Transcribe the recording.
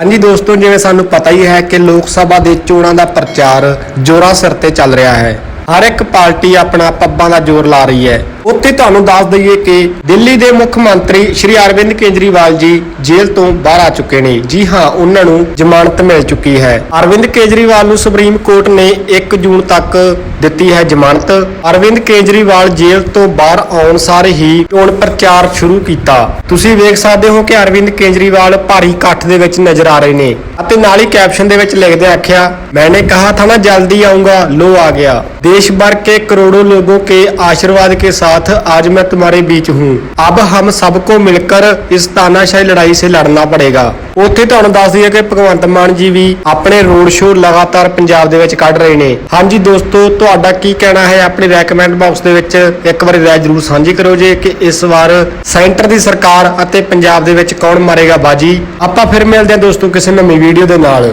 ਹਾਂਜੀ ਦੋਸਤੋ, ਜਿਵੇਂ ਸਾਨੂੰ ਪਤਾ ਹੀ ਹੈ ਕਿ ਲੋਕ ਸਭਾ ਦੇ ਚੋਣਾਂ ਦਾ ਪ੍ਰਚਾਰ ਜ਼ੋਰਾਂ ਸਿਰ ਤੇ ਚੱਲ ਰਿਹਾ ਹੈ। ਹਰ ਇੱਕ ਪਾਰਟੀ ਆਪਣਾ ਪੱਬਾਂ ਦਾ ਜ਼ੋਰ ਲਾ ਰਹੀ ਹੈ। ਉੱਥੇ ਤੁਹਾਨੂੰ ਦੱਸ ਦਈਏ ਕਿ ਦਿੱਲੀ ਦੇ ਮੁੱਖ ਮੰਤਰੀ ਸ਼੍ਰੀ ਅਰਵਿੰਦ ਕੇਜਰੀਵਾਲ ਜੀ ਜੇਲ੍ਹ ਤੋਂ ਬਾਹਰ ਆ ਚੁੱਕੇ ਨੇ। ਜੀ ਹਾਂ, ਉਹਨਾਂ ਨੂੰ ਜ਼ਮਾਨਤ ਮਿਲ ਚੁੱਕੀ ਹੈ। ਅਰਵਿੰਦ ਕੇਜਰੀਵਾਲ ਨੂੰ ਸੁਪਰੀਮ ਕੋਰਟ ਨੇ 1 ਜੂਨ ਤੱਕ ਦਿੱਤੀ ਹੈ ਜ਼ਮਾਨਤ। ਅਰਵਿੰਦ ਕੇਜਰੀਵਾਲ ਜੇਲ੍ਹ ਤੋਂ ਬਾਹਰ ਆਉਣ ਸਾਰੇ ਹੀ ਚੋਣ ਪ੍ਰਚਾਰ ਸ਼ੁਰੂ ਕੀਤਾ। ਤੁਸੀਂ ਵੇਖ ਸਕਦੇ ਹੋ ਕਿ ਅਰਵਿੰਦ ਕੇਜਰੀਵਾਲ ਭਾਰੀ ਇਕੱਠ ਦੇ ਵਿੱਚ ਨਜ਼ਰ ਆ ਰਹੇ ਨੇ ਅਤੇ ਨਾਲ ਹੀ ਕੈਪਸ਼ਨ ਦੇ ਵਿੱਚ ਲਿਖਦੇ ਆਖਿਆ, ਮੈਨੇ ਕਿਹਾ ਥਾ ਨਾ ਜਲਦੀ ਆਉਂਗਾ ਲੋ ਆ ਗਿਆ। ਦੇਸ਼ ਭਰ ਕੇ ਕਰੋੜੋ ਲੋਗੋ ਕੇ ਆਸ਼ੀਰਵਾਦ ਕੇ ਸਾਥ साथ आज मैं तुम्हारे बीच हूँ अब हम सबको मिलकर इस तानाशाही लड़ाई से लड़ना पड़ेगा ਉੱਥੇ ਤੁਹਾਨੂੰ ਦੱਸ ਦਈਏ ਕਿ ਭਗਵੰਤ ਮਾਨ ਜੀ ਵੀ ਆਪਣੇ ਰੋਡ ਸ਼ੋਅ ਲਗਾਤਾਰ ਪੰਜਾਬ ਦੇ ਵਿੱਚ ਕੱਢ ਰਹੇ ਨੇ। ਹਾਂਜੀ ਦੋਸਤੋ, ਤੁਹਾਡਾ ਕੀ ਕਹਿਣਾ ਹੈ ਆਪਣੇ ਰეკਮੈਂਡ ਬਾਕਸ ਦੇ ਵਿੱਚ? ਇੱਕ ਵਾਰੀ ਰਾਏ ਜ਼ਰੂਰ ਸਾਂਝੀ ਕਰੋ ਜੇ ਕਿ ਇਸ ਵਾਰ ਸੈਂਟਰ ਦੀ ਸਰਕਾਰ ਅਤੇ ਪੰਜਾਬ ਦੇ ਵਿੱਚ ਕੌਣ ਮਾਰੇਗਾ ਬਾਜੀ? ਆਪਾਂ ਫਿਰ ਮਿਲਦੇ ਹਾਂ ਦੋਸਤੋ ਕਿਸੇ ਨਵੀਂ ਵੀਡੀਓ ਦੇ ਨਾਲ।